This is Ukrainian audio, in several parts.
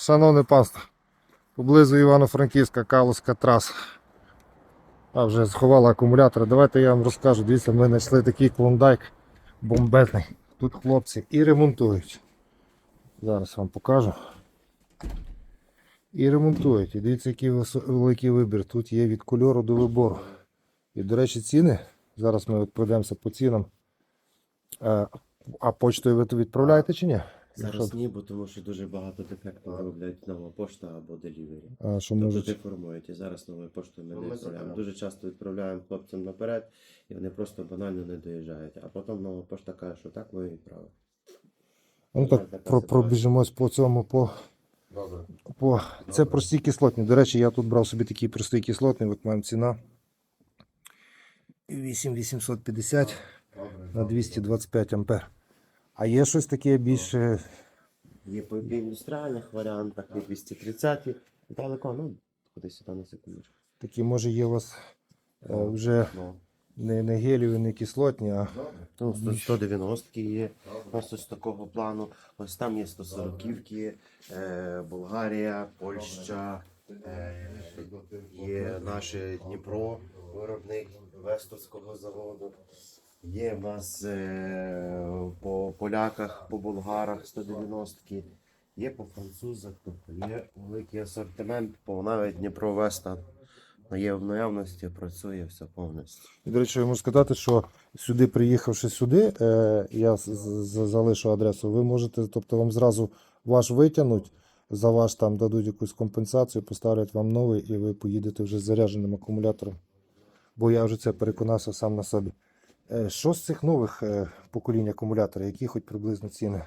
Шановне панство, поблизу Івано-Франківська Калуська траса. А вже сховала акумулятори. Давайте я вам розкажу. Дивіться, ми знайшли такий клондайк бомбезний. Тут хлопці і ремонтують. Зараз вам покажу. І ремонтують. І дивіться, який великий вибір. Тут є від кольору до вибору. І, до речі, ціни. Зараз ми пройдемося по цінам. Е, А почтою ви відправляєте чи ні? Зараз Якщо- ні, бо тому що дуже багато дефектів виробляють нова пошта або делівері. А, що Тобто можуть... деформують. І зараз новою поштою ми Ну, не відправляємо. Дуже часто відправляємо хлопцям наперед, і вони просто банально не доїжджають. А потім нова пошта каже, що так ви відправили. Ну так, про, пробіжимось по цьому, по, Добре. по... Це прості кислотні. До речі, я тут брав собі такий простий кислотний, от маємо ціна 8850 на 225 ампер. А є щось таке більше. Є по індустріальних варіантах, є 230 ті далеко, ну, куди сюди на секундочку. Такі, може, є у вас е, вже Ну, не, не геліві, не кислотні, а Ну, 100 190 є, просто з такого плану. Ось там є 140 е, Болгарія, Польща, е, є наше Дніпро, виробник Вестовського заводу. Є в нас е, по поляках, по болгарах 190 є по французах, тобто є великий асортимент, по навіть Дніпро Веста є в наявності, працює все повністю. І, до речі, я можу сказати, що сюди, приїхавши сюди, е, я залишу адресу, ви можете, тобто вам зразу ваш витягнуть, за ваш там дадуть якусь компенсацію, поставлять вам новий і ви поїдете вже з зарядженим акумулятором. Бо я вже це переконався сам на собі. Е, Що з цих нових е, поколінь акумуляторів, які хоч приблизно ціни?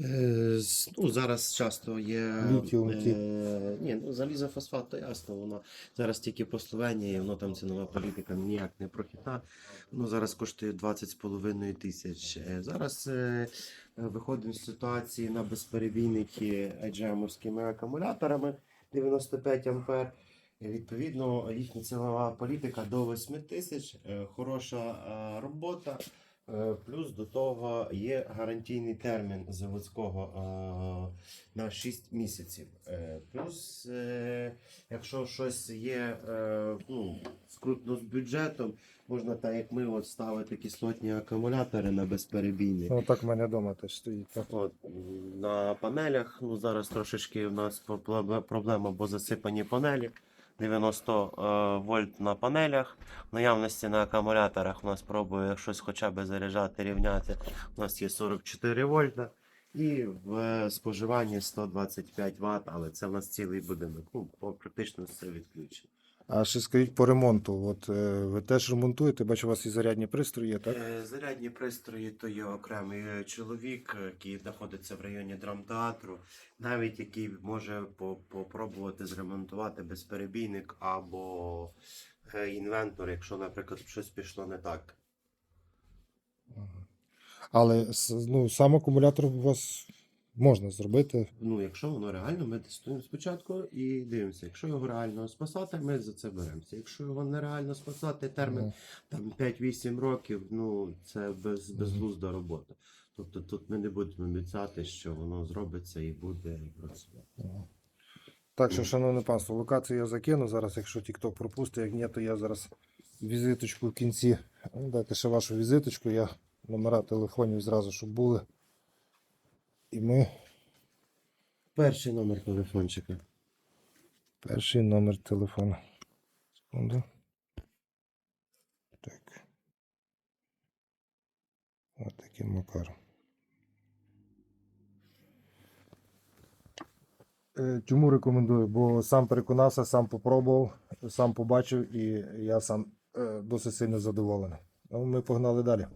Е, Ну, зараз часто є. Літіум, ті. е, ні, ну залізофосфат, то ясно, воно зараз тільки по Словенії, воно там цінова політика ніяк не прохідна. Воно зараз коштує 20,5 тисяч. Е, Зараз е, виходимо з ситуації на безперебійники еджемовськими акумуляторами 95 ампер. Відповідно, їхня цінова політика до 8 тисяч, е, хороша е, робота. Е, Плюс до того є гарантійний термін заводського на 6 місяців. Плюс, якщо щось є ну, скрутно з бюджетом, можна так як ми от ставити кислотні акумулятори на безперебійні. Ну, так в мене вдома теж стоїть. От, на панелях, ну зараз трошечки у нас проблема, бо засипані панелі. 90 е, вольт на панелях. В наявності на акумуляторах у нас пробує щось хоча б заряджати, рівняти. У нас є 44 вольта. І в е, споживанні 125 Вт, але це в нас цілий будинок. Ну, практично все відключено. А ще скажіть по ремонту. От е, ви теж ремонтуєте, бачу, у вас і зарядні пристрої є, так? Е, Зарядні пристрої то є окремий е, чоловік, який знаходиться в районі драмтеатру, навіть який може попробувати зремонтувати безперебійник або інвентор, якщо, наприклад, щось пішло не так. Але ну, сам акумулятор у вас можна зробити. Ну, якщо воно реально, ми тестуємо спочатку і дивимося. Якщо його реально спасати, ми за це беремося. Якщо його нереально спасати, термін там 5-8 років, ну це без, безглузда робота. Тобто тут ми не будемо обіцяти, що воно зробиться і буде працювати. Так що, шановне панство, локацію я закину. Зараз, якщо TikTok пропустить, як ні, то я зараз візиточку в кінці. Дайте ще вашу візиточку, я номера телефонів зразу, щоб були. І ми Перший номер телефончика. перший номер телефону. Секунду. Так. Ось таким макаром. Е, Чому рекомендую? Бо сам переконався, сам попробував, сам побачив і я сам е, досить сильно задоволений. Ну, ми погнали далі.